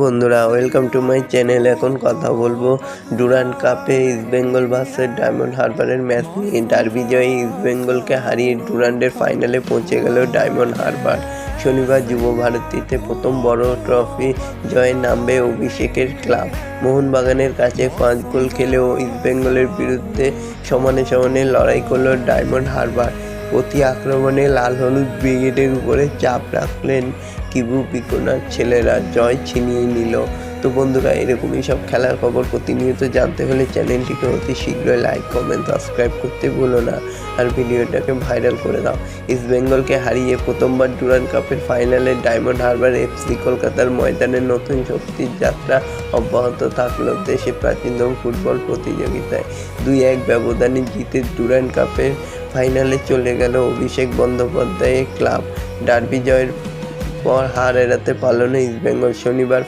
বন্ধুরা welcome to my channel এখন কথা বলব ডুরান্ড কাপে ইস্ট বেঙ্গল ভার্সেস ডায়মন্ড হারবারের ম্যাচ নিয়ে। ডার্বি জয়ে ইস্ট বেঙ্গলকে হারিয়ে ডুরান্ডের ফাইনালে পৌঁছে গেল ডায়মন্ড হারবার। শনিবার যুব ভারতীতে প্রথম বড় ট্রফি জয়ে নামবে অভিষেকের ক্লাব। মোহনবাগানের কাছে পাঁচ গোল খেলেও ইস্ট বেঙ্গলের বিরুদ্ধে সমানে সমানে লড়াই করল ডায়মন্ড হারবার। প্রতি আক্রমণে লাল হলুদ ব্রিগেডের উপরে চাপ রাখলেন কিবু পিকোনার ছেলেরা, জয় ছিনিয়ে নিল। তো বন্ধুরা, এরকমই সব খেলার খবর প্রতিনিয়ত জানতে হলে চ্যানেলটিকে অতি শীঘ্রই লাইক, কমেন্ট, সাবস্ক্রাইব করতে ভুলো না। আর ভিডিওটাকে ভাইরাল করে দাও। ইস্ট বেঙ্গলকে হারিয়ে প্রথমবার ডুরান কাপের ফাইনালে ডায়মন্ড হারবার এফসি কলকাতার ময়দানে নতুন শক্তির যাত্রা অব্যাহত থাকল দেশে প্রাচীনতম ফুটবল প্রতিযোগিতায়। দুই এক ব্যবধানে জিতে ডুরান কাপের ফাইনালে চলে গেল অভিষেক বন্দ্যোপাধ্যায়ের ক্লাব। ডার্বি জয়ের পর হার এড়াতে পারল না ইস্টবেঙ্গল। শনিবার